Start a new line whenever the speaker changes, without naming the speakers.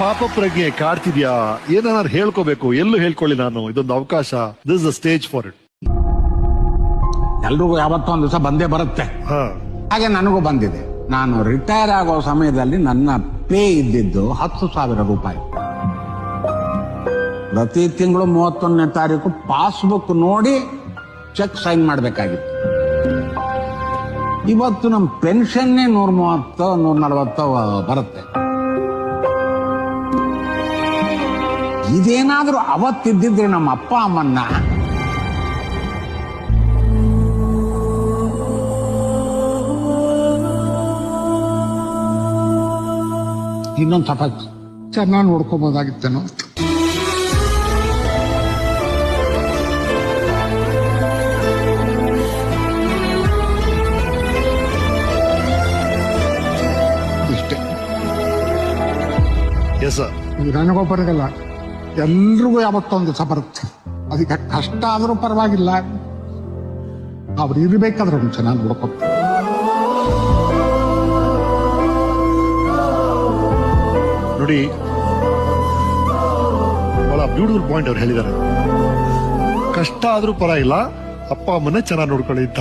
ಪಾಪ ಪ್ರಜ್ಞೆ ಕಾಡ್ತಿದ್ಯಾ? ಏನಾದ್ರು ಹೇಳ್ಕೋಬೇಕು. ಎಲ್ಲೂ ಹೇಳ್ಕೊಳ್ಳಿ ನಾನು. ಇದೊಂದು ಅವಕಾಶ. This the stage for it
ಎಲ್ರಿಗೂ ಯಾವತ್ತೋ ಒಂದು ದಿವಸ ಬಂದೇ ಬರುತ್ತೆ.
ಹಾ.
ಹಾಗೆ ನನಗೂ ಬಂದಿದೆ. ನಾನು ರಿಟೈರ್ ಆಗೋ ಸಮಯದಲ್ಲಿ ನನ್ನ ಪೇ ಇದ್ದಿದ್ದು ಹತ್ತು ಸಾವಿರ ರೂಪಾಯಿ. ಪ್ರತಿ ತಿಂಗಳು ಮೂವತ್ತೊಂದನೇ ತಾರೀಕು ಪಾಸ್ಬುಕ್ ನೋಡಿ ಚೆಕ್ ಸೈನ್ ಮಾಡಬೇಕಾಗಿತ್ತು. ಇವತ್ತು ನಮ್ಮ ಪೆನ್ಷನ್ನೇ ನೂರ ಮೂವತ್ತು ನೂರ ನಲವತ್ತು ಬರುತ್ತೆ. ಇದೇನಾದ್ರೂ ಅವತ್ತಿದ್ದಿದ್ರೆ ನಮ್ಮ ಅಪ್ಪ ಅಮ್ಮನ್ನ. ಇನ್ನೊಂದು ಸ್ವಲ್ಪ ಚೆನ್ನಾಗಿ ನೋಡ್ಕೋಬಹುದಾಗಿತ್ತೇನೋ ಇಷ್ಟೇ.
ಎಸ್
ನನಗೊಬ್ಬರಿಗಲ್ಲ ಎಲ್ರಿಗೂ ಯಾವತ್ತೊಂದು ದಿವಸ ಬರುತ್ತೆ. ಅದಕ್ಕೆ ಕಷ್ಟ ಆದರೂ ಪರವಾಗಿಲ್ಲ. ಅವ್ರು ಇರ್ಬೇಕಾದ್ರೆ ಒಂದು ಚೆನ್ನಾಗಿ ನೋಡ್ಕೊತ
ನೋಡಿ, ಬಹಳ ಬ್ಯೂಟಿಫುಲ್ ಪಾಯಿಂಟ್ ಅವ್ರು ಹೇಳಿದ್ದಾರೆ. ಕಷ್ಟ ಆದರೂ ಪರವಾಗಿಲ್ಲ, ಅಪ್ಪ ಅಮ್ಮನೇ ಚೆನ್ನಾಗಿ ನೋಡ್ಕೊಳ್ಳಿ ಅಂತ.